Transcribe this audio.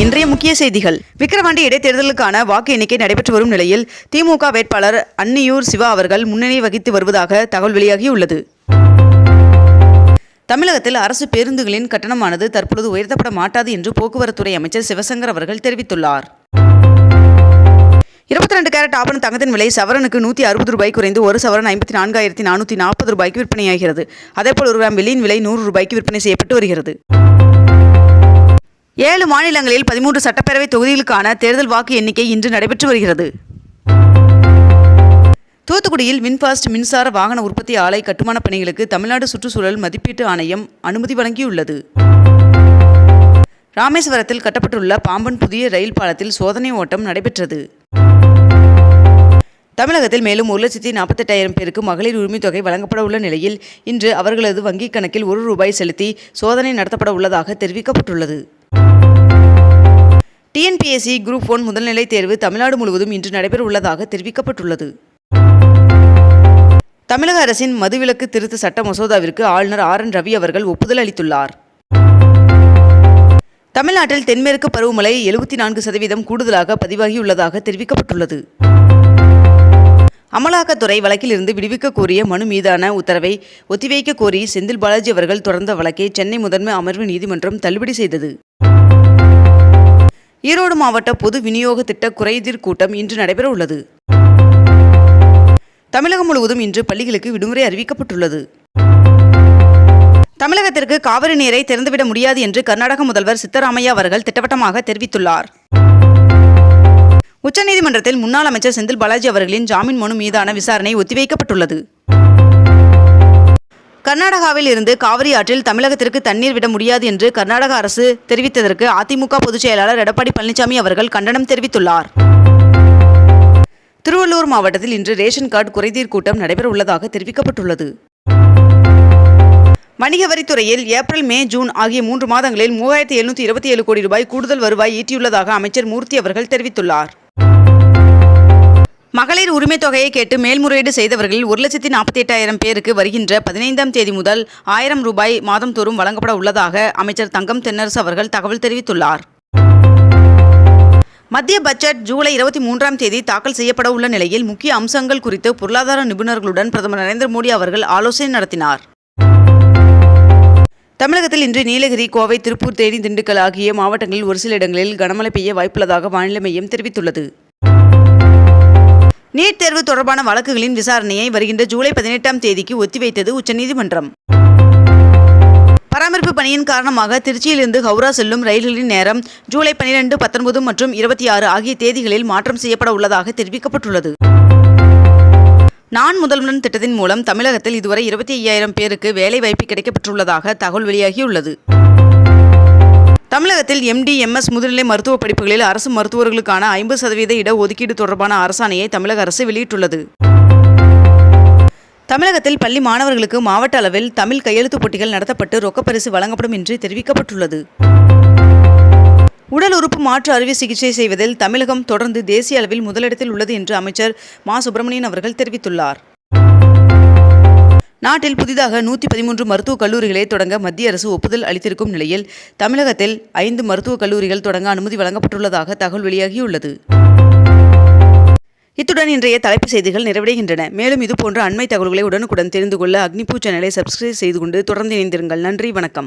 இன்றைய முக்கிய செய்திகள். விக்கிரவாண்டி இடைத்தேர்தலுக்கான வாக்கு எண்ணிக்கை நடைபெற்று வரும் நிலையில் திமுக வேட்பாளர் அன்னியூர் சிவா அவர்கள் முன்னணி வகித்து வருவதாக தகவல் வெளியாகியுள்ளது. தமிழகத்தில் அரசு பேருந்துகளின் கட்டணமானது தற்பொழுது உயர்த்தப்பட மாட்டாது என்று போக்குவரத்துறை அமைச்சர் சிவசங்கர் அவர்கள் தெரிவித்துள்ளார். இருபத்தி ரெண்டு கேரட் ஆபரண தங்கத்தின் விலை சவரனுக்கு நூற்றி அறுபது ரூபாய் குறைந்து ஒரு சவரன் ஐம்பத்தி நான்காயிரத்தி நானூற்றி நாற்பது ரூபாய்க்கு விற்பனையாகிறது. அதேபோல் ஒரு கிராம் வெள்ளியின் விலை நூறு ரூபாய்க்கு விற்பனை செய்யப்பட்டு வருகிறது. ஏழு மாநிலங்களில் பதிமூன்று சட்டப்பேரவை தொகுதிகளுக்கான தேர்தல் வாக்கு எண்ணிக்கை இன்று நடைபெற்று வருகிறது. தூத்துக்குடியில் மின்ஃபாஸ்ட் மின்சார வாகன உற்பத்தி ஆலை கட்டுமானப் பணிகளுக்கு தமிழ்நாடு சுற்றுச்சூழல் மதிப்பீட்டு ஆணையம் அனுமதி வழங்கியுள்ளது. ராமேஸ்வரத்தில் கட்டப்பட்டுள்ள பாம்பன் புதிய ரயில் பாலத்தில் சோதனை ஓட்டம் நடைபெற்றது. தமிழகத்தில் மேலும் ஒரு லட்சத்தி நாற்பத்தெட்டாயிரம் பேருக்கு மகளிர் உரிமைத் தொகை வழங்கப்பட உள்ள நிலையில் இன்று அவர்களது வங்கிக் கணக்கில் ஒரு ரூபாய் செலுத்தி சோதனை நடத்தப்பட உள்ளதாக தெரிவிக்கப்பட்டுள்ளது. டிஎன்பிஎஸ்சி குரூப் ஒன் முதல்நிலை தேர்வு தமிழ்நாடு முழுவதும் இன்று நடைபெற உள்ளதாக தெரிவிக்கப்பட்டுள்ளது. தமிழக அரசின் மதுவிலக்கு திருத்த சட்ட மசோதாவிற்கு ஆளுநர் ஆர் என் ரவி அவர்கள் ஒப்புதல் அளித்துள்ளார். தமிழ்நாட்டில் தென்மேற்கு பருவமழை எழுபத்தி நான்கு சதவீதம் கூடுதலாக பதிவாகியுள்ளதாக தெரிவிக்கப்பட்டுள்ளது. அமலாக்கத்துறை வழக்கிலிருந்து விடுவிக்க கோரிய மனு மீதான உத்தரவை ஒத்திவைக்க கோரி செந்தில் பாலாஜி அவர்கள் தொடர்ந்த வழக்கை சென்னை முதன்மை அமர்வு நீதிமன்றம் தள்ளுபடி செய்தது. ஈரோடு மாவட்ட பொது விநியோக திட்ட குறைதீர் கூட்டம் இன்று நடைபெற உள்ளது தமிழகம் முழுவதும் இன்று பள்ளிகளுக்கு விடுமுறை அறிவிக்கப்பட்டுள்ளது. தமிழகத்திற்கு காவிரி நீரை திறந்துவிட முடியாது என்று கர்நாடக முதல்வர் சித்தராமையா அவர்கள் திட்டவட்டமாக தெரிவித்துள்ளார். உச்சநீதிமன்றத்தில் முன்னாள் அமைச்சர் செந்தில் பாலாஜி அவர்களின் ஜாமீன் மனு மீதான விசாரணை ஒத்திவைக்கப்பட்டுள்ளது. கர்நாடகாவில் இருந்து காவிரி ஆற்றில் தமிழகத்திற்கு தண்ணீர் விட முடியாது என்று கர்நாடக அரசு தெரிவித்ததற்கு அதிமுக பொதுச் செயலாளர் எடப்பாடி பழனிசாமி அவர்கள் கண்டனம் தெரிவித்துள்ளார். திருவள்ளூர் மாவட்டத்தில் இன்று ரேஷன் கார்டு குறைதீர் கூட்டம் நடைபெற உள்ளதாக தெரிவிக்கப்பட்டுள்ளது. வணிக வரித்துறையில் ஏப்ரல் மே ஜூன் ஆகிய மூன்று மாதங்களில் மூவாயிரத்தி எழுநூற்றி இருபத்தி ஏழு கோடி ரூபாய் கூடுதல் வருவாய் ஈட்டியுள்ளதாக அமைச்சர் மூர்த்தி அவர்கள் தெரிவித்துள்ளார். மகளிர் உரிமை தொகையை கேட்டு மேல்முறையீடு செய்தவர்களில் ஒரு லட்சத்தி நாற்பத்தி எட்டாயிரம் பேருக்கு வருகின்ற பதினைந்தாம் தேதி முதல் ஆயிரம் ரூபாய் மாதந்தோறும் வழங்கப்பட உள்ளதாக அமைச்சர் தங்கம் தென்னரசு அவர்கள் தகவல் தெரிவித்துள்ளார். மத்திய பட்ஜெட் ஜூலை இருபத்தி மூன்றாம் தேதி தாக்கல் செய்யப்பட உள்ள நிலையில் முக்கிய அம்சங்கள் குறித்து பொருளாதார நிபுணர்களுடன் பிரதமர் நரேந்திர மோடி அவர்கள் ஆலோசனை நடத்தினார். தமிழகத்தில் இன்று நீலகிரி கோவை திருப்பூர் தேனி திண்டுக்கல் ஆகிய மாவட்டங்களில் ஒரு சில இடங்களில் கனமழை பெய்ய வாய்ப்புள்ளதாக வானிலை மையம் தெரிவித்துள்ளது. நீட் தேர்வு தொடர்பான வழக்குகளின் விசாரணையை வருகின்ற ஜூலை பதினெட்டாம் தேதிக்கு ஒத்திவைத்தது உச்சநீதிமன்றம். பராமரிப்பு பணியின் காரணமாக திருச்சியிலிருந்து ஹவுரா செல்லும் ரயில்களின் நேரம் ஜூலை பனிரெண்டு பத்தொன்பது மற்றும் இருபத்தி ஆறு ஆகிய தேதிகளில் மாற்றம் செய்யப்பட உள்ளதாக தெரிவிக்கப்பட்டுள்ளது. நான் முதல்வன் திட்டத்தின் மூலம் தமிழகத்தில் இதுவரை இருபத்தி ஐயாயிரம் பேருக்கு வேலை வாய்ப்பு கிடைக்கப்பட்டுள்ளதாக தகவல் வெளியாகியுள்ளது. தமிழகத்தில் எம்டி எம்எஸ் முதுநிலை மருத்துவ படிப்புகளில் அரசு மருத்துவர்களுக்கான ஐம்பது சதவீத இடஒதுக்கீடு தொடர்பான அரசாணையை தமிழக அரசு வெளியிட்டுள்ளது. தமிழகத்தில் பள்ளி மாணவர்களுக்கு மாவட்ட அளவில் தமிழ் கையெழுத்துப் போட்டிகள் நடத்தப்பட்டு ரொக்கப்பரிசு வழங்கப்படும் என்று தெரிவிக்கப்பட்டுள்ளது. உடல் உறுப்பு மாற்று அறுவை சிகிச்சை செய்வதில் தமிழகம் தொடர்ந்து தேசிய அளவில் முதலிடத்தில் உள்ளது என்று அமைச்சர் மா. சுப்பிரமணியன் அவர்கள் தெரிவித்துள்ளார். நாட்டில் புதிதாக நூற்றி பதிமூன்று மருத்துவக் கல்லூரிகளை தொடங்க மத்திய அரசு ஒப்புதல் அளித்திருக்கும் நிலையில் தமிழகத்தில் ஐந்து மருத்துவக் கல்லூரிகள் தொடங்க அனுமதி வழங்கப்பட்டுள்ளதாக தகவல் வெளியாகியுள்ளது. இத்துடன் இன்றைய தலைப்புச் செய்திகள் நிறைவடைகின்றன. மேலும் இதுபோன்ற அண்மை தகவல்களை உடனுக்குடன் தெரிந்து கொள்ள அக்னிபூ சேனலை சப்ஸ்கிரைப் செய்து கொண்டு தொடர்ந்து இணைந்திருங்கள். நன்றி வணக்கம்.